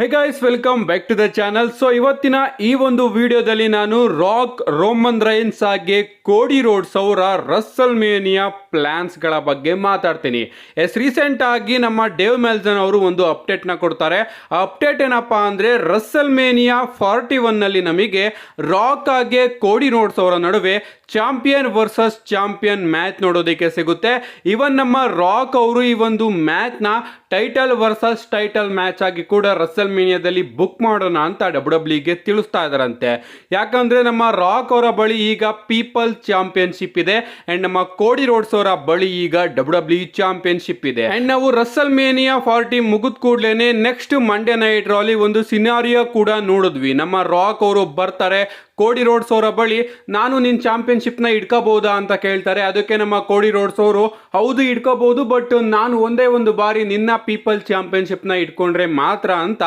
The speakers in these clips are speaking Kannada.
Hey guys welcome back to the channel so ಇವತ್ತಿನ ಈ ಒಂದು ವಿಡಿಯೋದಲ್ಲಿ ನಾನು ರಾಕ್ ರೋಮನ್ ರೈನ್ಸ್ ಹಾಗೆ ಕೋಡಿ ರೋಡ್ಸ್ ಅವರ ರಸ್ಸಲ್ ಮೇನಿಯಾ ಪ್ಲ್ಯಾನ್ಸ್ಗಳ ಬಗ್ಗೆ ಮಾತಾಡ್ತೀನಿ. ಎಸ್ ರೀಸೆಂಟ್ ಆಗಿ ನಮ್ಮ ಡೇವ್ ಮೆಲ್ಸನ್ ಅವರು ಒಂದು ಅಪ್ಡೇಟ್ನ ಕೊಡ್ತಾರೆ. ಆ ಅಪ್ಡೇಟ್ ಏನಪ್ಪ ಅಂದರೆ ರಸ್ಸಲ್ ಮೇನಿಯಾ ಫಾರ್ಟಿ ಒನ್ನಲ್ಲಿ ನಮಗೆ ರಾಕ್ ಆಗಿ ಕೋಡಿ ರೋಡ್ಸ್ ಅವರ ನಡುವೆ ಚಾಂಪಿಯನ್ ವರ್ಸಸ್ ಚಾಂಪಿಯನ್ ಮ್ಯಾಚ್ ನೋಡೋದಕ್ಕೆ ಸಿಗುತ್ತೆ. ಇವನ್ ನಮ್ಮ ರಾಕ್ ಅವರು ಈ ಒಂದು ಮ್ಯಾಚ್ನ ಟೈಟಲ್ ವರ್ಸಸ್ ಟೈಟಲ್ ಮ್ಯಾಚ್ ಆಗಿ ಕೂಡ ರಸಲ್ ಮೀನಿಯಾದಲ್ಲಿ ಬುಕ್ ಮಾಡೋಣ ಅಂತ ಡಬ್ಲ್ಯೂ ಡಬ್ಲ್ಯೂಗೆ ತಿಳಿಸ್ತಾ ಇದಾರಂತೆ ಯಾಕಂದ್ರೆ ನಮ್ಮ ರಾಕ್ ಅವರ ಬಳಿ ಈಗ ಪೀಪಲ್ ಚಾಂಪಿಯನ್ಶಿಪ್ ಇದೆ. ಅಂಡ್ ನಮ್ಮ ಕೋಡಿ ರೋಡ್ಸ್ ಅವರ ಬಳಿ ಈಗ ಡಬ್ಲ್ಯೂ ಡಬ್ಲ್ಯೂ ಚಾಂಪಿಯನ್ಶಿಪ್ ಇದೆ. ಅಂಡ್ ನಾವು ರಸಲ್ ಮೇನಿಯಾ ಫಾರ್ಟಿ ಮುಗಿದ ಕೂಡಲೇ ನೆಕ್ಸ್ಟ್ ಮಂಡೇ ನೈಟ್ ರಾಲಿ ಒಂದು ಸಿನಾರಿಯೋ ಕೂಡ ನೋಡಿದ್ವಿ. ನಮ್ಮ ರಾಕ್ ಅವರು ಬರ್ತಾರೆ ಕೋಡಿ ರೋಡ್ಸ್ ಅವರ ಬಳಿ ನಾನು ನಿನ್ನ ಚಾಂಪಿಯನ್ಶಿಪ್ನ ಇಟ್ಕೋಬಹುದಾ ಅಂತ ಕೇಳ್ತಾರೆ. ಅದಕ್ಕೆ ನಮ್ಮ ಕೋಡಿ ರೋಡ್ಸ್ ಅವರು ಹೌದು ಇಟ್ಕೋಬಹುದು ಬಟ್ ನಾನು ಒಂದೇ ಒಂದು ಬಾರಿ ನಿನ್ನ ಪೀಪಲ್ ಚಾಂಪಿಯನ್ಶಿಪ್ನ ಇಟ್ಕೊಂಡ್ರೆ ಮಾತ್ರ ಅಂತ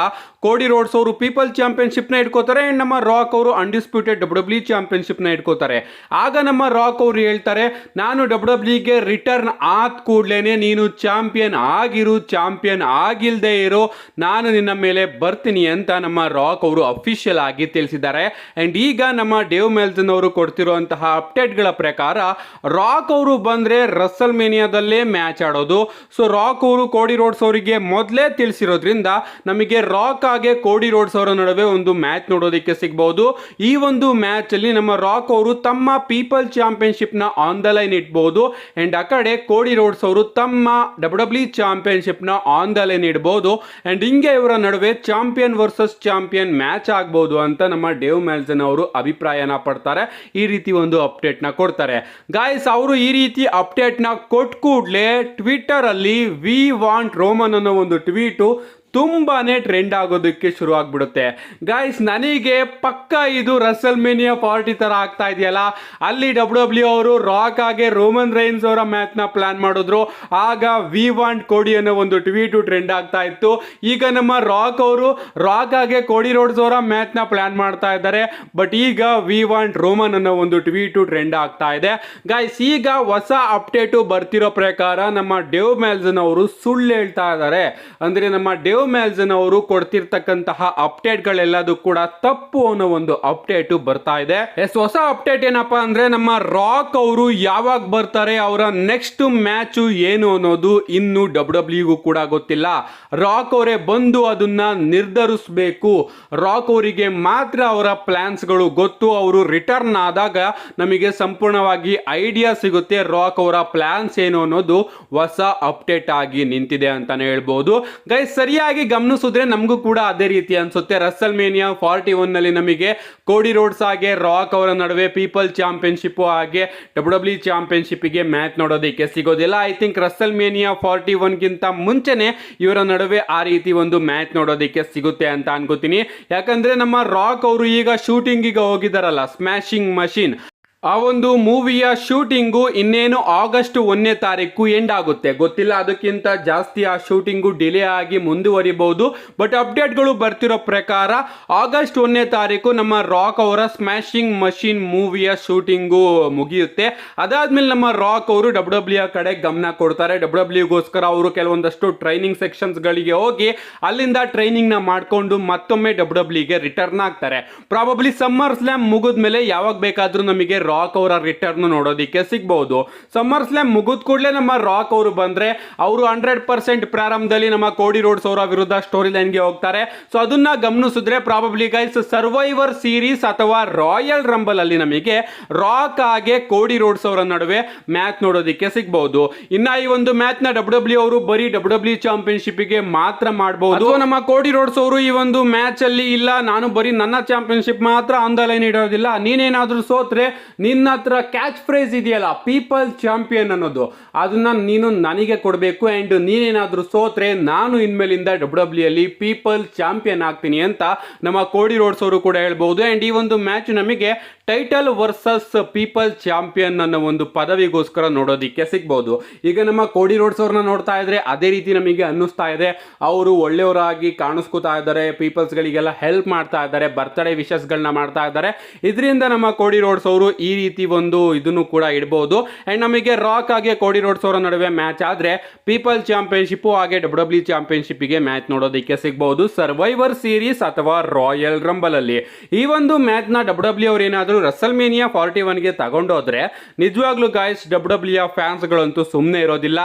ಕೋಡಿ ರೋಡ್ಸ್ ಅವರು ಪೀಪಲ್ ಚಾಂಪಿಯನ್ಶಿಪ್ನ ಇಟ್ಕೋತಾರೆ ಆ್ಯಂಡ್ ನಮ್ಮ ರಾಕ್ ಅವರು ಅನ್ಡಿಸ್ಪ್ಯೂಟೆಡ್ ಡಬ್ಲ್ಯೂ ಡಬ್ಲ್ಯೂ ಚಾಂಪಿಯನ್ಶಿಪ್ನ ಇಟ್ಕೋತಾರೆ. ಆಗ ನಮ್ಮ ರಾಕ್ ಅವರು ಹೇಳ್ತಾರೆ, ನಾನು ಡಬ್ಲ್ಯೂ ಡಬ್ಲ್ಯೂಗೆ ರಿಟರ್ನ್ ಆದ ಕೂಡಲೇ ನೀನು ಚಾಂಪಿಯನ್ ಆಗಿರು, ಚಾಂಪಿಯನ್ ಆಗಿಲ್ಲದೆ ಇರೋ, ನಾನು ನಿನ್ನ ಮೇಲೆ ಬರ್ತೀನಿ ಅಂತ ನಮ್ಮ ರಾಕ್ ಅವರು ಅಫಿಷಿಯಲ್ ಆಗಿ ತಿಳಿಸಿದ್ದಾರೆ. ಆ್ಯಂಡ್ ಈಗ ನಮ್ಮ ಡೇವ್ ಮೆಲ್ಸನ್ ಅವರು ಕೊಡ್ತಿರುವಂತಹ ಅಪ್ಡೇಟ್ಗಳ ಪ್ರಕಾರ, ರಾಕ್ ಅವರು ಬಂದರೆ ರಸಲ್ ಮೇನಿಯಾದಲ್ಲೇ ಮ್ಯಾಚ್ ಆಡೋದು. ಸೊ ರಾಕ್ ಅವರು ಕೋಡಿ ರೋಡ್ಸ್ ಅವರಿಗೆ ಮೊದಲೇ ತಿಳಿಸಿರೋದ್ರಿಂದ ನಮಗೆ ರಾಕ್ ಹಾಗೆ ಕೋಡಿ ರೋಡ್ಸ್ ಅವರ ನಡುವೆ ಒಂದು ಮ್ಯಾಚ್ ನೋಡೋದಕ್ಕೆ ಸಿಗ್ಬಹುದು ಈ ಒಂದು ಮ್ಯಾಚ್ ಅಲ್ಲಿ ನಮ್ಮ ರಾಕ್ ಅವರು ತಮ್ಮ ಪೀಪಲ್ ಚಾಂಪಿಯನ್ಶಿಪ್ನ ಆನ್ ದ ಲೈನ್ ಇಡಬಹುದು ಅಂಡ್ ಆ ಕಡೆ ಕೋಡಿ ರೋಡ್ಸ್ ಅವರು ತಮ್ಮ ಡಬ್ಲ್ಯೂ ಡಬ್ಲ್ಯೂ ಚಾಂಪಿಯನ್ಶಿಪ್ನ ಆನ್ ದ ಲೈನ್ ಇಡಬಹುದು ಅಂಡ್ ಹಿಂಗೆ ಇವರ ನಡುವೆ ಚಾಂಪಿಯನ್ ವರ್ಸಸ್ ಚಾಂಪಿಯನ್ ಮ್ಯಾಚ್ ಆಗ್ಬಹುದು ಅಂತ ನಮ್ಮ ಡೇವ್ ಮ್ಯಾಲ್ಸನ್ ಅವರು ಅಭಿಪ್ರಾಯನ ಪಡ್ತಾರೆ. ಈ ರೀತಿ ಒಂದು ಅಪ್ಡೇಟ್ನ ಕೊಡ್ತಾರೆ. ಗಾಯ್ಸ್, ಅವರು ಈ ರೀತಿ ಅಪ್ಡೇಟ್ನ ಕೊಟ್ಟ ಕೂಡಲೇ ಟ್ವಿಟರ್ ಅಲ್ಲಿ ವಿ ವಾಂಟ್ ರೋಮನ್ ಅನ್ನೋ ಒಂದು ಟ್ವೀಟು ತುಂಬಾನೇ ಟ್ರೆಂಡ್ ಆಗೋದಕ್ಕೆ ಶುರು ಆಗ್ಬಿಡುತ್ತೆ ಗಾಯ್ಸ್ ನನಗೆ ಪಕ್ಕ ಇದು ರಸಲ್ ಮೇನಿಯಾ ಪಾರ್ಟಿ ತರ ಆಗ್ತಾ ಇದೆಯಲ್ಲ? ಅಲ್ಲಿ ಡಬ್ಲ್ಯೂ ಡಬ್ಲ್ಯೂ ಅವರು ರಾಕ್ ಆಗಿ ರೋಮನ್ ರೈನ್ಸ್ ಅವರ ಮ್ಯಾಚ್ನ ಪ್ಲಾನ್ ಮಾಡಿದ್ರು. ಆಗ ವಿ ವಾಂಟ್ ಕೋಡಿ ಅನ್ನೋ ಒಂದು ಟ್ವೀಟು ಟ್ರೆಂಡ್ ಆಗ್ತಾ ಇತ್ತು. ಈಗ ನಮ್ಮ ರಾಕ್ ಅವರು ರಾಕ್ ಆಗಿ ಕೋಡಿ ರೋಡ್ಸ್ ಅವರ ನ ಪ್ಲಾನ್ ಮಾಡ್ತಾ ಇದ್ದಾರೆ. ಬಟ್ ಈಗ ವಿ ವಾಂಟ್ ರೋಮನ್ ಅನ್ನೋ ಒಂದು ಟ್ವೀಟು ಟ್ರೆಂಡ್ ಆಗ್ತಾ ಇದೆ. ಗಾಯ್ಸ್ ಈಗ ಹೊಸ ಅಪ್ಡೇಟು ಬರ್ತಿರೋ ಪ್ರಕಾರ ನಮ್ಮ ಡೇವ್ ಮ್ಯಾಲ್ಸನ್ ಅವರು ಸುಳ್ಳು ಹೇಳ್ತಾ ಇದ್ದಾರೆ. ಅಂದ್ರೆ ನಮ್ಮ ಡೇವ್ ಮ್ಯಾಲ್ಸನ್ ಅವರು ಕೊಡ್ತಿರ್ತಕ್ಕಂತಹ ಅಪ್ಡೇಟ್ಗಳೆಲ್ಲದೂ ಕೂಡ ತಪ್ಪು ಅನ್ನೋ ಒಂದು ಅಪ್ಡೇಟು ಬರ್ತಾ ಇದೆ. ಎಸ್, ಹೊಸ ಅಪ್ಡೇಟ್ ಏನಪ್ಪಾ ಅಂದ್ರೆ ನಮ್ಮ ರಾಕ್ ಅವರು ಯಾವಾಗ ಬರ್ತಾರೆ, ಅವರ ನೆಕ್ಸ್ಟ್ ಮ್ಯಾಚ್ ಏನು ಅನ್ನೋದು ಇನ್ನು ಡಬ್ಲ್ಯೂ ಡಬ್ಲ್ಯೂಗೂ ಕೂಡ ಗೊತ್ತಿಲ್ಲ. ರಾಕ್ ಅವರೇ ಬಂದು ಅದನ್ನ ನಿರ್ಧರಿಸಬೇಕು. ರಾಕ್ ಅವರಿಗೆ ಮಾತ್ರ ಅವರ ಪ್ಲಾನ್ಸ್ಗಳು ಗೊತ್ತು. ಅವರು ರಿಟರ್ನ್ ಆದಾಗ ನಮಗೆ ಸಂಪೂರ್ಣವಾಗಿ ಐಡಿಯಾ ಸಿಗುತ್ತೆ ರಾಕ್ ಅವರ ಪ್ಲಾನ್ಸ್ ಏನು ಅನ್ನೋದು ಹೊಸ ಅಪ್ಡೇಟ್ ಆಗಿ ನಿಂತಿದೆ ಅಂತಾನೆ ಹೇಳ್ಬೋದು. ಗೈಸ್ ಸರಿಯಾಗಿ ಗಮನಿಸಿದ್ರೆ ನಮಗೂ ಕೂಡ ಅದೇ ರೀತಿ ಅನ್ಸುತ್ತೆ. ರಸ್ಸಲ್ ಮೇನಿಯಾ ಫಾರ್ಟಿ ಒನ್ನಲ್ಲಿ ನಮಗೆ ಕೋಡಿ ರೋಡ್ಸ್ ಹಾಗೆ ರಾಕ್ ಅವರ ನಡುವೆ ಪೀಪಲ್ ಚಾಂಪಿಯನ್ಶಿಪ್ ಹಾಗೆ ಡಬ್ಲ್ಯೂ ಡಬ್ಲ್ಯೂ ಚಾಂಪಿಯನ್ಶಿಪ್ಗೆ ಮ್ಯಾಚ್ ನೋಡೋದಕ್ಕೆ ಸಿಗೋದಿಲ್ಲ. I think WrestleMania forty ಒನ್ಗಿಂತ ಮುಂಚೆನೆ ಇವರ ನಡುವೆ ಆ ರೀತಿ ಒಂದು ಮ್ಯಾಚ್ ನೋಡೋದಕ್ಕೆ ಸಿಗುತ್ತೆ ಅಂತ ಅನ್ಕೋತೀನಿ. ಯಾಕಂದ್ರೆ ನಮ್ಮ ರಾಕ್ ಅವರು ಈಗ ಶೂಟಿಂಗಿಗೆ ಹೋಗಿದಾರಲ್ಲ ಸ್ಮ್ಯಾಶಿಂಗ್ ಮಷಿನ್ ಆ ಒಂದು ಮೂವಿಯ ಶೂಟಿಂಗು ಇನ್ನೇನು ಆಗಸ್ಟ್ ಒಂದನೇ ತಾರೀಕು ಎಂಡ್ ಆಗುತ್ತೆ. ಗೊತ್ತಿಲ್ಲ, ಅದಕ್ಕಿಂತ ಜಾಸ್ತಿ ಆ ಶೂಟಿಂಗು ಡಿಲೇ ಆಗಿ ಮುಂದುವರಿಬಹುದು. ಬಟ್ ಅಪ್ಡೇಟ್ಗಳು ಬರ್ತಿರೋ ಪ್ರಕಾರ, ಆಗಸ್ಟ್ ಒಂದನೇ ತಾರೀಕು ನಮ್ಮ ರಾಕ್ ಅವರ ಸ್ಮ್ಯಾಶಿಂಗ್ ಮಷಿನ್ ಮೂವಿಯ ಶೂಟಿಂಗು ಮುಗಿಯುತ್ತೆ. ಅದಾದ್ಮೇಲೆ ನಮ್ಮ ರಾಕ್ ಅವರು ಡಬ್ಲ್ಯೂ ಡಬ್ಲ್ಯೂ ಕಡೆ ಗಮನ ಕೊಡ್ತಾರೆ. ಡಬ್ಲ್ಯೂ ಡಬ್ಲ್ಯೂಗೋಸ್ಕರ ಅವರು ಕೆಲವೊಂದಷ್ಟು ಟ್ರೈನಿಂಗ್ ಸೆಕ್ಷನ್ಸ್ಗಳಿಗೆ ಹೋಗಿ ಅಲ್ಲಿಂದ ಟ್ರೈನಿಂಗ್ನ ಮಾಡಿಕೊಂಡು ಮತ್ತೊಮ್ಮೆ ಡಬ್ಲ್ಯೂ ಡಬ್ಲ್ಯೂಗೆ ರಿಟರ್ನ್ ಆಗ್ತಾರೆ. ಪ್ರಾಬಬ್ಲಿ ಸಮ್ಮರ್ ಸ್ಲ್ಯಾಮ್ ಮುಗಿದ್ಮೇಲೆ ಯಾವಾಗ ಬೇಕಾದರೂ ನಮಗೆ ರಾಕ್ ಅವರ ರಿಟರ್ನ್ ನೋಡೋದಕ್ಕೆ ಸಿಗ್ಬಹುದು ಸಮ್ಮರ್ ಸ್ಲ್ಯಾಮ್ ಮುಗಿದ ಕೂಡಲೇ ನಮ್ಮ ರಾಕ್ ಅವರು ಬಂದ್ರೆ ಅವರು ಹಂಡ್ರೆಡ್ ಪರ್ಸೆಂಟ್ ಪ್ರಾರಂಭದಲ್ಲಿ ನಮ್ಮ ಕೋಡಿ ರೋಡ್ಸ್ ಅವರ ವಿರುದ್ಧ ಸ್ಟೋರಿ ಲೈನ್ಗೆ ಹೋಗ್ತಾರೆ. ಸೊ ಅದನ್ನ ಗಮನಿಸಿದ್ರೆ ಪ್ರಾಬಬ್ಲಿ ಗೈಸ್ ಸರ್ವೈವರ್ ಸೀರೀಸ್ ಅಥವಾ ರಾಯಲ್ ರಂಬಲ್ ಅಲ್ಲಿ ನಮಗೆ ರಾಕ್ ಹಾಗೆ ಕೋಡಿ ರೋಡ್ಸ್ ಅವರ ನಡುವೆ ಮ್ಯಾಚ್ ನೋಡೋದಿಕ್ಕೆ ಸಿಗ್ಬಹುದು ಇನ್ನ ಈ ಒಂದು ಮ್ಯಾಚ್ನ ಡಬ್ಲ್ಯೂ ಡಬ್ಲ್ಯೂ ಅವರು ಬರೀ ಡಬ್ಲ್ಯೂ ಡಬ್ಲ್ಯೂ ಚಾಂಪಿಯನ್ಶಿಪ್ಗೆ ಮಾತ್ರ ಮಾಡಬಹುದು ನಮ್ಮ ಕೋಡಿ ರೋಡ್ಸ್ ಅವರು ಈ ಒಂದು ಮ್ಯಾಚ್ ಅಲ್ಲಿ ಇಲ್ಲ ನಾನು ಬರೀ ನನ್ನ ಚಾಂಪಿಯನ್ಶಿಪ್ ಮಾತ್ರ ಆನ್ ದ ಲೈನ್ ಇಡೋದಿಲ್ಲ. ನೀನೇನಾದ್ರೂ ಸೋತ್ರೆ ನಿನ್ನ ಹತ್ರ ಕ್ಯಾಚ್ ಪ್ರೈಸ್ ಇದೆಯಲ್ಲ ಪೀಪಲ್ ಚಾಂಪಿಯನ್ ಅನ್ನೋದು. ಅದನ್ನ ನೀನು ನನಗೆ ಕೊಡಬೇಕು ಆ್ಯಂಡ್ ನೀನೇನಾದರೂ ಸೋತ್ರೆ ನಾನು ಇನ್ಮೇಲಿಂದ ಡಬ್ಲ್ಯೂ ಡಬ್ಲ್ಯೂ ಅಲ್ಲಿ ಪೀಪಲ್ ಚಾಂಪಿಯನ್ ಆಗ್ತೀನಿ ಅಂತ ನಮ್ಮ ಕೋಡಿ ರೋಡ್ಸ್ ಅವರು ಕೂಡ ಹೇಳ್ಬೋದು. ಆ್ಯಂಡ್ ಈ ಒಂದು ಮ್ಯಾಚ್ ನಮಗೆ ಟೈಟಲ್ ವರ್ಸಸ್ ಪೀಪಲ್ ಚಾಂಪಿಯನ್ ಅನ್ನೋ ಒಂದು ಪದವಿಗೋಸ್ಕರ ನೋಡೋದಿಕ್ಕೆ ಸಿಗ್ಬೋದು. ಈಗ ನಮ್ಮ ಕೋಡಿ ರೋಡ್ಸ್ ಅವ್ರನ್ನ ನೋಡ್ತಾ ಇದ್ರೆ ಅದೇ ರೀತಿ ನಮಗೆ ಅನ್ನಿಸ್ತಾ ಇದೆ. ಅವರು ಒಳ್ಳೆಯವರಾಗಿ ಕಾಣಿಸ್ಕೊತಾ ಇದ್ದಾರೆ ಪೀಪಲ್ಸ್ಗಳಿಗೆಲ್ಲ ಹೆಲ್ಪ್ ಮಾಡ್ತಾ ಇದ್ದಾರೆ ಬರ್ತ್ಡೇ ವಿಶಸ್ಗಳನ್ನ ಮಾಡ್ತಾ ಇದ್ದಾರೆ. ಇದರಿಂದ ನಮ್ಮ ಕೋಡಿ ರೋಡ್ಸ್ ಅವರು ಈ ರೀತಿ ಒಂದು ಇದನ್ನು ಕೂಡ ಇಡ್ಬೋದು. ಅಂಡ್ ನಮಗೆ ರಾಕ್ ಆಗಿ ಕೋಡಿ ರೋಡ್ಸ್ ಅವರ ನಡುವೆ ಮ್ಯಾಚ್ ಆದ್ರೆ ಪೀಪಲ್ ಚಾಂಪಿಯನ್ಶಿಪ್ ಹಾಗೆ ಡಬ್ಲ್ಯೂ ಡಬ್ಲ್ಯೂ ಚಾಂಪಿಯನ್ಶಿಪ್ಪಿಗೆ ಮ್ಯಾಚ್ ನೋಡೋದಕ್ಕೆ ಸಿಗಬಹುದು ಸರ್ವೈವರ್ ಸೀರೀಸ್ ಅಥವಾ ರಾಯಲ್ ರಂಬಲ್ ಅಲ್ಲಿ. ಈ ಒಂದು ಮ್ಯಾಚ್ನ ಡಬ್ಲ್ಯೂ ಡಬ್ಲ್ಯೂ ಅವ್ರು ಏನಾದರೂ ರಸಲ್ ಮೇನಿಯಾ ಫಾರ್ಟಿ ಒನ್ಗೆ ತಗೊಂಡೋದ್ರೆ ನಿಜವಾಗ್ಲೂ ಗಾಯ್ಸ್ ಡಬ್ಲ್ಯೂ ಡಬ್ಲ್ಯೂ ಫ್ಯಾನ್ಸ್ಗಳಂತೂ ಸುಮ್ಮನೆ ಇರೋದಿಲ್ಲ.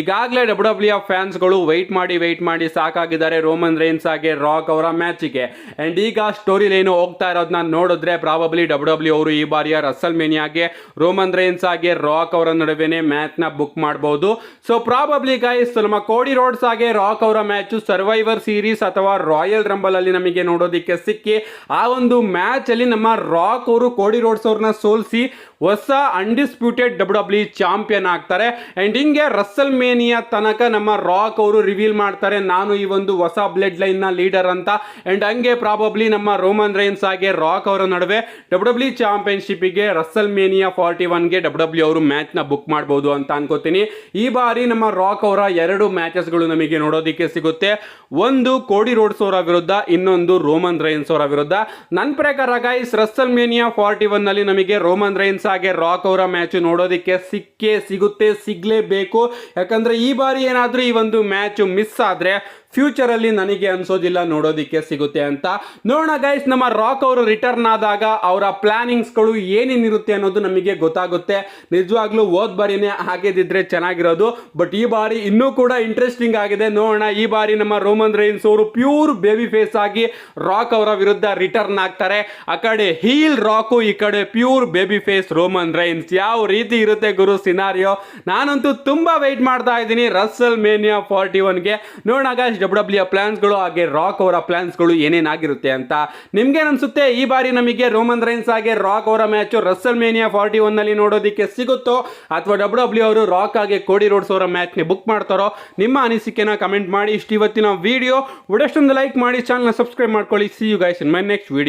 ಈಗಾಗಲೇ ಡಬ್ಲ್ಯೂ ಡಬ್ಲ್ಯೂ ಫ್ಯಾನ್ಸ್ಗಳು ವೆಯ್ಟ್ ಮಾಡಿ ವೆಯ್ಟ್ ಮಾಡಿ ಸಾಕಾಗಿದ್ದಾರೆ ರೋಮನ್ ರೈನ್ಸ್ ಹಾಗೆ ರಾಕ್ ಅವರ ಮ್ಯಾಚಿಗೆ ಅಂಡ್ ಈಗ ಸ್ಟೋರಿ ಲೈನ್ ಹೋಗ್ತಾ ಇರೋದನ್ನ ನೋಡಿದ್ರೆ ಪ್ರಾಬಬ್ಲಿ ಡಬ್ಲ್ಯೂ ಡಬ್ಲ್ಯೂ ಅವರು ಈ ಬಾರಿಯ ರಸಲ್ ಮೇನಿಯಾಗೆ ರೋಮನ್ ರೇನ್ಸ್ ಹಾಗೆ ರಾಕ್ ಅವರ ನಡುವೆನೆ ಮ್ಯಾಚ್ನ ಬುಕ್ ಮಾಡಬಹುದು ಸೊ ಪ್ರಾಬಬ್ಲಿ ಗೈಸ್ ನಮ್ಮ ಕೋಡಿ ರೋಡ್ಸ್ ಹಾಗೆ ರಾಕ್ ಅವರ ಮ್ಯಾಚ್ ಸರ್ವೈವರ್ ಸೀರೀಸ್ ಅಥವಾ ರಾಯಲ್ ರಂಬಲ್ ಅಲ್ಲಿ ನಮಗೆ ನೋಡೋದಿಕ್ಕೆ ಸಿಕ್ಕಿ, ಆ ಒಂದು ಮ್ಯಾಚ್ ಅಲ್ಲಿ ನಮ್ಮ ರಾಕ್ ಅವರು ಕೋಡಿ ರೋಡ್ಸ್ ಅವ್ರನ್ನ ಸೋಲಿಸಿ ಹೊಸ ಅನ್ಡಿಸ್ಪ್ಯೂಟೆಡ್ ಡಬ್ಲ್ಯೂ ಡಬ್ಲ್ಯೂ ಚಾಂಪಿಯನ್ ಆಗ್ತಾರೆ. ಅಂಡ್ ಹಿಂಗೆ ರಸ್ಸಲ್ ಮೇನಿಯಾ ತನಕ ನಮ್ಮ ರಾಕ್ ಅವರು ರಿವೀಲ್ ಮಾಡ್ತಾರೆ, ನಾನು ಈ ಒಂದು ಹೊಸ ಬ್ಲಡ್ ಲೈನ್ನ ಲೀಡರ್ ಅಂತ. ಅಂಡ್ ಹಂಗೆ ಪ್ರಾಬಬ್ಲಿ ನಮ್ಮ ರೋಮನ್ ರೈನ್ಸ್ ಹಾಗೆ ರಾಕ್ ಅವರ ನಡುವೆ ಡಬ್ಲ್ಯೂ ಡಬ್ಲ್ಯೂ ಚಾಂಪಿಯನ್ಶಿಪ್ಗೆ ರಸ್ಸಲ್ ಮೇನಿಯಾ ಫಾರ್ಟಿ ಒನ್ಗೆ ಡಬ್ಲ್ಯೂ ಡಬ್ಲ್ಯೂ ಅವರು ಮ್ಯಾಚ್ನ ಬುಕ್ ಮಾಡ್ಬೋದು ಅಂತ ಅನ್ಕೋತೀನಿ. ಈ ಬಾರಿ ನಮ್ಮ ರಾಕ್ ಅವರ ಎರಡು ಮ್ಯಾಚಸ್ಗಳು ನಮಗೆ ನೋಡೋದಕ್ಕೆ ಸಿಗುತ್ತೆ. ಒಂದು ಕೋಡಿ ರೋಡ್ಸ್ ಅವರ ವಿರುದ್ಧ, ಇನ್ನೊಂದು ರೋಮನ್ ರೈನ್ಸ್ ಅವರ ವಿರುದ್ಧ. ನನ್ನ ಪ್ರಕಾರ ಗೈಸ್ ರಸ್ಸಲ್ ಮೇನಿಯಾ ಫಾರ್ಟಿ ಒನ್ನಲ್ಲಿ ನಮಗೆ ರೋಮನ್ ರೈನ್ಸ್ ಹಾಗೆ ರಾಕ್ ಅವರ ಮ್ಯಾಚ್ ನೋಡೋದಿಕ್ಕೆ ಸಿಕ್ಕೇ, ಸಿಗುತ್ತೆ, ಸಿಗ್ಲೇಬೇಕು. ಯಾಕಂದ್ರೆ ಈ ಬಾರಿ ಏನಾದರೂ ಈ ಒಂದು ಮ್ಯಾಚ್ ಮಿಸ್ ಆದ್ರೆ ಫ್ಯೂಚರ್ ಅಲ್ಲಿ ನನಗೆ ಅನ್ಸೋದಿಲ್ಲ, ನೋಡೋದಿಕ್ಕೆ ಸಿಗುತ್ತೆ ಅಂತ. ನೋಡೋಣ ಗೈಸ್ ನಮ್ಮ ರಾಕ್ ಅವರು ರಿಟರ್ನ್ ಆದಾಗ ಅವರ ಪ್ಲಾನಿಂಗ್ಸ್ಗಳು ಏನೇನಿರುತ್ತೆ ಅನ್ನೋದು ನಮಗೆ ಗೊತ್ತಾಗುತ್ತೆ. ನಿಜವಾಗ್ಲೂ ಹೋದ್ ಬಾರಿನೇ ಹಾಗೆದಿದ್ರೆ ಚೆನ್ನಾಗಿರೋದು ಬಟ್ ಈ ಬಾರಿ ಇನ್ನೂ ಕೂಡ ಇಂಟ್ರೆಸ್ಟಿಂಗ್ ಆಗಿದೆ. ನೋಡೋಣ, ಈ ಬಾರಿ ನಮ್ಮ ರೋಮನ್ ರೈನ್ಸ್ ಅವರು ಪ್ಯೂರ್ ಬೇಬಿ ಫೇಸ್ ಆಗಿ ರಾಕ್ ಅವರ ವಿರುದ್ಧ ರಿಟರ್ನ್ ಆಗ್ತಾರೆ. ಆ ಕಡೆ ಹೀಲ್ ರಾಕು ಈ ಕಡೆ pure babyface Roman Reigns ಯಾವ ರೀತಿ ಇರುತ್ತೆ ಗುರು ಸಿನಾರಿಯೋ ನಾನಂತೂ ತುಂಬಾ ವೆಯ್ಟ್ ಮಾಡ್ತಾ ಇದ್ದೀನಿ ರಸ್ಸಲ್ ಮೇನಿಯಾ ಫಾರ್ಟಿ ಒನ್ಗೆ ನೋಡೋಣ ಗಾಯ್ಸ್ ಡಬ್ಲ್ಯೂ ಡಬ್ಲ್ಯೂ ಪ್ಲಾನ್ಸ್ಗಳು ಹಾಗೆ ರಾಕ್ ಅವರ ಪ್ಲಾನ್ಸ್ಗಳು ಏನೇನಾಗಿರುತ್ತೆ ಅಂತ ನಿಮ್ಗೆ ಅನ್ಸುತ್ತೆ? ಈ ಬಾರಿ ನಮಗೆ ರೋಮನ್ ರೈನ್ಸ್ ಹಾಗೆ ರಾಕ್ ಅವರ ಮ್ಯಾಚು ರಸ್ಸಲ್ ಮೇನಿಯಾ ಫಾರ್ಟಿ ಒನ್ನಲ್ಲಿ ನೋಡೋದಕ್ಕೆ ಸಿಗುತ್ತೋ? ಅಥವಾ ಡಬ್ಲ್ಯೂ ಡಬ್ಲ್ಯೂ ಅವರು ರಾಕ್ ಹಾಗೆ ಕೋಡಿ ರೋಡ್ಸ್ ಅವರ ಮ್ಯಾಚ್ನ ಬುಕ್ ಮಾಡ್ತಾರೋ? ನಿಮ್ಮ ಅನಿಸಿಕೆನ ಕಮೆಂಟ್ ಮಾಡಿ. ಇಷ್ಟು ಇವತ್ತಿನ ವಿಡಿಯೋ ಒಡೆಷ್ಟೊಂದು ಲೈಕ್ ಮಾಡಿ. ಚಾನಲ್ನ ಸಬ್ಸ್ಕ್ರೈಬ್ ಮಾಡ್ಕೊಳ್ಳಿ. See you guys in my next video